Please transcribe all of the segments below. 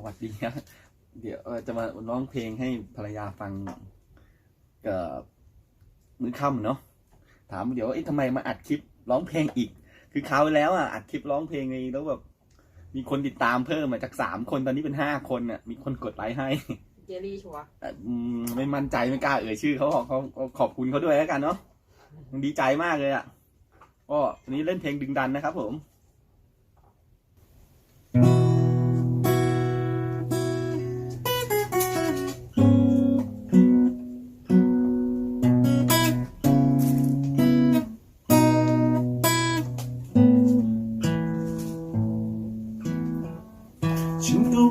สวัสดีครับเดี๋ยวเอ่อจะมาร้องเพลงให้ภรรยาฟังกับมื้อค่ำเนาะถามเดี๋ยวเอ๊ะทำไมมาอัดคลิปร้องเพลงอีก คือคราวที่แล้วอะอัดคลิปร้องเพลงไงแล้วแบบมีคนติดตามเพิ่มมาจากสามคนตอนนี้เป็นห้าคนอะมีคนกดไลค์ให้เจลลี่ชัวร์แต่อืมไม่มั่นใจไม่กล้าเอ่ยชื่อเขาขอเขาเขาขอบคุณเขาด้วยแล้วกันเนาะดีใจมากเลยอะก็วันนี้เล่นเพลงดึงดันนะครับผม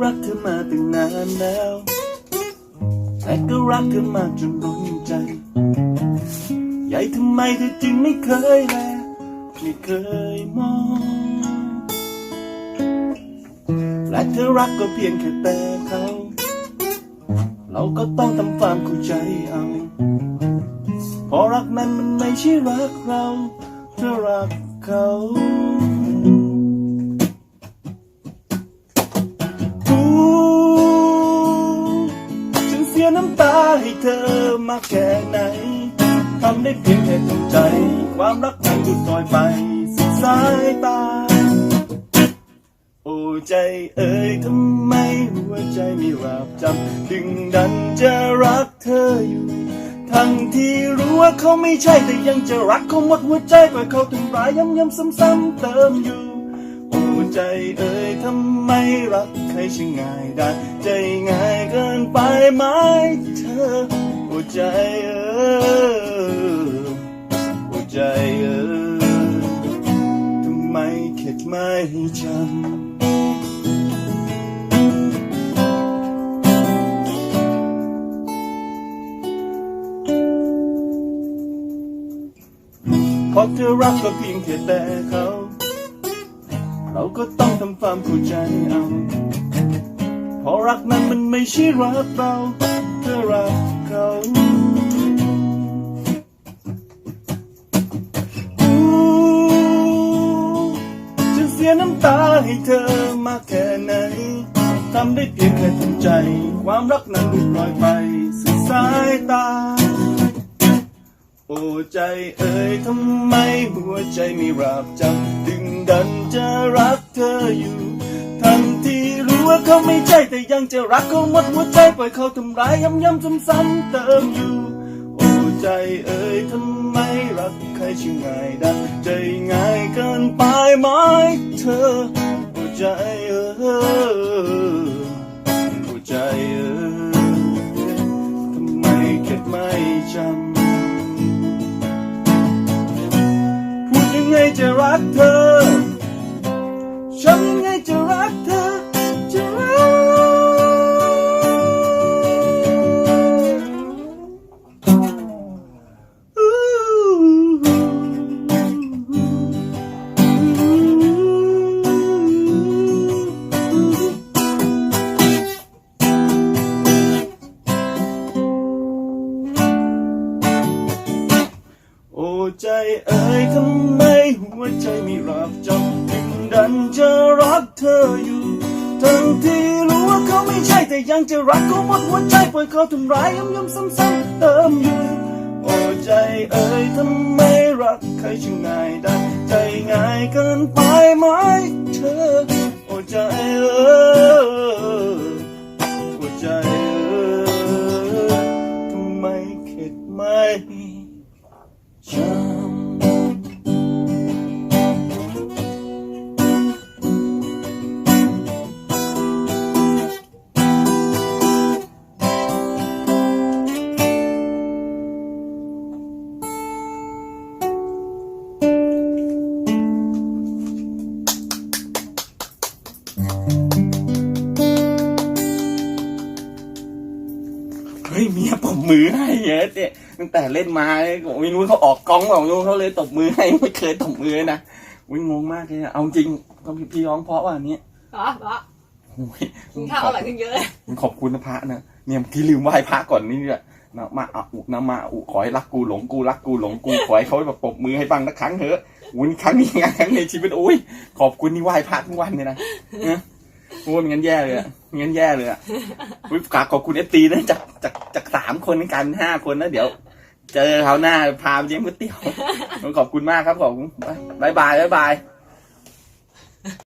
รักเธอมาตั้งนานแล้ว แต่ก็รักเธอมากจนรุนใจ ใหญ่ทำไมเธอจึงไม่เคยแลไม่เคยมอง และเธอรักก็เพียงแค่แต่เขา เราก็ต้องทำความเข้าใจเอาเพราะรักนั้นมันไม่ใช่รักเรา เธอรักเขา สียน้ำตาให้เธอมากแค่ไหนทำได้เพียงแค่ทำใจ ความรักนั้นหยุดลอยไปสุดสายตา โอ้ใจเอ่ยทำไมหัวใจไม่ราบจำดึงดันจะรักเธออยู่ ทั้งที่รู้ว่าเขาไม่ใช่แต่ยังจะรักเขาหมดหัวใจปล่อยเขาทำร้ายย้ำๆซ้ำๆเติมอยู่โอ้ใจเอ่ยทำไมรักใครช่างง่ายได้ใจง่ายเกิน ไปไหมเธอโอ้ใจเอ่ยโอ้ใจเอ่ยทำไมเข็ดไม่จำเพราะเธอรักก็เพียงแค่แต่เขา เราก็ต้องทำความเข้าใจเอา ราะรักนั้นมันไม่ใช่รักเราเธอรักเขาอู้จะเสียน้ำตาให้เธอมากแค่ไหนทำได้เพียงแค่ทำใจ ความรักนั้นหลุดลอยไปสุดสายตา โอ้ใจเอ่ยทำไมหัวใจไม่รับจำดึงดันจะรักเธออยู่ ทั้งที่ ว่าเขาไม่ใช่แต่ยังจะรักเขาหมดหัวใจปล่อยเขาทำร้ายย้ำย้ำซ้ำซ้ำๆเติมอยู่โอ้ใจเอ่ยทำไมรักใครช่างง่ายได้ใจง่ายเกินไปไหมเธอโอ้ใจเอ่ยโอ้ใจเอ่ยทำไมเก็บไม่จำพูดยังไงจะรักเธอ ใจเอ่ยทำไมหัวใจไม่รับจำดึงดันจะรักเธออยู่ ทั้งที่รู้ว่าเขาไม่ใช่แต่ยังจะรักเขาหมดหัวใจปล่อยเขาทำร้ายย้ำย้ำซ้ำซ้ำๆเติมอยู่โอ้ใจเอ่ยทำไมรักใครช่างง่ายได้ใจง่ายเกินไปไหมเธอโอ้ใจเอ่ย เฮ้ยเมียตบมือให้เยอะเนี่ยตั้งแต่เล่นมาผมไม่รู้เขาออกกล้องเปล่าไม่รู้เขาเลยตบมือให้ไม่เคยตบมือเลยนะวิ่งงงมากเลยอะเอาจริงก็พี่พี่ร้องเพราะว่าอันนี้อ๋อเหรอโอ้ยกินข้าวอร่อยขึ้นเยอะเลยขอบคุณนะพระนะเนี่ยเมื่อกี้ลืมไหว้พระก่อนนี่เนี่ยนะมาอะอุนะมาอุขอให้รักกูหลงกูรักกูหลงกูขอให้เขาแบบปรบมือให้บ้างนะครั้งเถอะวุ้นครั้งนี้งานครั้งในชีวิตโอ้ยขอบคุณนี่ไหว้พระทุกวันเลยนะ นะโอ้ยงั้นแย่เลยอะงั้นแย่เลยอะอุ๊ยขอขอบคุณเอฟตีนะจากจากจากสามคนกลายเป็นห้าคนนะเดี๋ยว เจอเขาวหน้าพาไปเลี้ยงก๋วยเตี๋ยวขอบคุณมากครับผมบายบายบายบาย